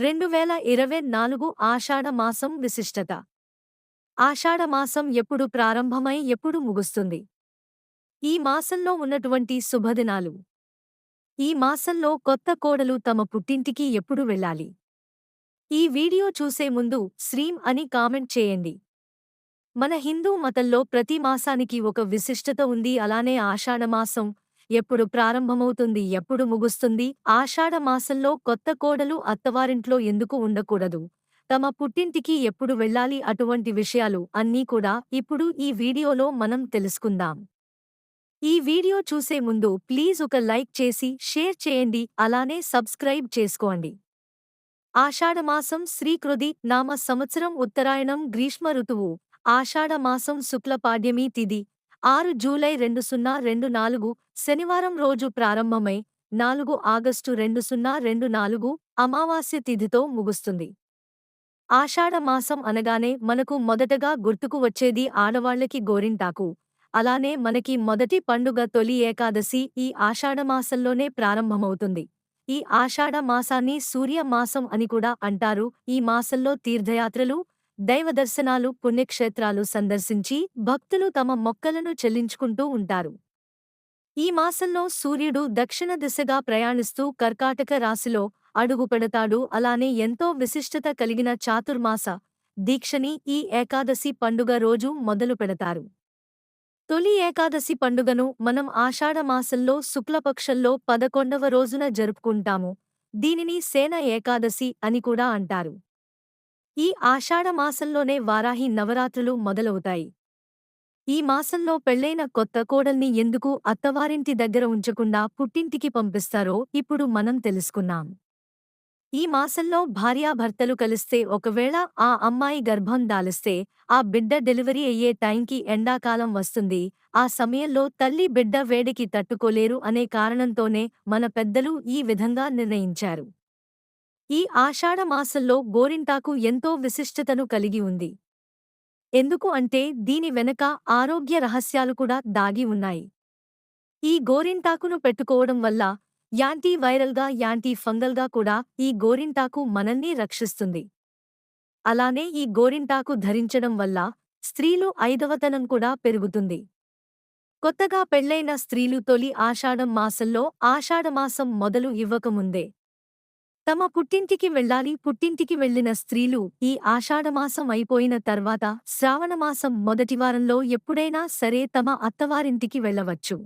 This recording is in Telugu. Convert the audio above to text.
రెండు వేల ఇరవై నాలుగు ఆషాఢ మాసం విశిష్టత. ఆషాఢ మాసం ఎప్పుడు ప్రారంభమై ఎప్పుడు ముగుస్తుంది? ఈ మాసంలో ఉన్నటువంటి శుభదినాలు. ఈ మాసంలో కొత్త కోడలు తమ పుట్టింటికి ఎప్పుడు వెళ్ళాలి? ఈ వీడియో చూసే ముందు శ్రీం అని కామెంట్ చేయండి. మన హిందూ మతంలో ప్రతి మాసానికి ఒక విశిష్టత ఉంది అలానే ఆషాఢమాసం ఎప్పుడు ప్రారంభమవుతుంది ఎప్పుడు ముగుస్తుంది ఆషాఢ మాసంలో కొత్త కోడలు అత్తవారింట్లో ఎందుకు ఉండకూడదు? తమ పుట్టింటికి ఎప్పుడు వెళ్ళాలి? అటువంటి విషయాలు అన్నీ కూడా ఇప్పుడు ఈ వీడియోలో మనం తెలుసుకుందాం. ఈ వీడియో చూసే ముందు ప్లీజ్ ఒక లైక్ చేసి షేర్ చేయండి అలానే సబ్స్క్రైబ్ చేసుకోండి. ఆషాఢమాసం శ్రీకృది నామ సంవత్సరం ఉత్తరాయణం గ్రీష్మ ఋతువు ఆషాఢమాసం శుక్లపాడ్యమీ తిది ఆరు జూలై రెండు సున్నా రెండు నాలుగు శనివారం రోజు ప్రారంభమై నాలుగు ఆగస్టు రెండు సున్నా రెండు నాలుగు అమావాస్య తిథితో ముగుస్తుంది. ఆషాఢమాసం అనగానే మనకు మొదటగా గుర్తుకు వచ్చేది ఆడవాళ్ళకి గోరింటాకు. అలానే మనకి మొదటి పండుగ తొలి ఏకాదశి ఈ ఆషాఢమాసంలోనే ప్రారంభమవుతుంది. ఈ ఆషాఢ మాసాన్ని సూర్య మాసం అని కూడా అంటారు. ఈ మాసంలో తీర్థయాత్రలు దైవదర్శనాలు పుణ్యక్షేత్రాలు సందర్శించి భక్తులు తమ మొక్కలను చెల్లించుకుంటూ ఉంటారు. ఈ మాసంలో సూర్యుడు దక్షిణ దిశగా ప్రయాణిస్తూ కర్కాటక రాశిలో అడుగుపెడతాడు అలానే ఎంతో విశిష్టత కలిగిన చాతుర్మాస దీక్షని ఈ ఏకాదశి పండుగ రోజు మొదలు పెడతారు. తొలి ఏకాదశి పండుగను మనం ఆషాఢమాసంలో శుక్లపక్షంలో పదకొండవ రోజున జరుపుకుంటాము. దీనిని సేన ఏకాదశి అని కూడా అంటారు. ఈ ఆషాఢమాసంలోనే వారాహి నవరాత్రులు మొదలవుతాయి. ఈ మాసంలో పెళ్ళైన కొత్త కోడల్ని ఎందుకు అత్తవారింటి దగ్గర ఉంచకుండా పుట్టింటికి పంపిస్తారో ఇప్పుడు మనం తెలుసుకున్నాం ఈ మాసంలో భార్యాభర్తలు కలిస్తే ఒకవేళ ఆ అమ్మాయి గర్భం దాలిస్తే ఆ బిడ్డ డెలివరీ అయ్యే టైంకి ఎండాకాలం వస్తుంది ఆ సమయంలో తల్లి బిడ్డ వేడికి తట్టుకోలేరు అనే కారణంతోనే మన పెద్దలు ఈ విధంగా నిర్ణయించారు. ఈ ఆషాఢమాసంలో గోరింటాకు ఎంతో విశిష్టతను కలిగి ఉంది. ఎందుకు అంటే దీని వెనక ఆరోగ్య రహస్యాలు కూడా దాగి ఉన్నాయి. ఈ గోరింటాకును పెట్టుకోవడం వల్ల యాంటీ వైరల్గా యాంటీ ఫంగల్గా కూడా ఈ గోరింటాకు మనల్ని రక్షిస్తుంది. అలానే ఈ గోరింటాకు ధరించడం వల్ల స్త్రీలు ఐదవతనం కూడా పెరుగుతుంది. కొత్తగా పెళ్ళైన స్త్రీలు తొలి ఆషాఢం మాసంలో ఆషాఢమాసం మొదలు ఇవ్వకముందే తమ పుట్టింటికి వెళ్ళాలి. పుట్టింటికి వెళ్ళిన స్త్రీలు ఈ ఆషాఢమాసం అయిపోయిన తర్వాత శ్రావణమాసం మొదటి వారంలో ఎప్పుడైనా సరే తమ అత్తవారింటికి వెళ్ళవచ్చు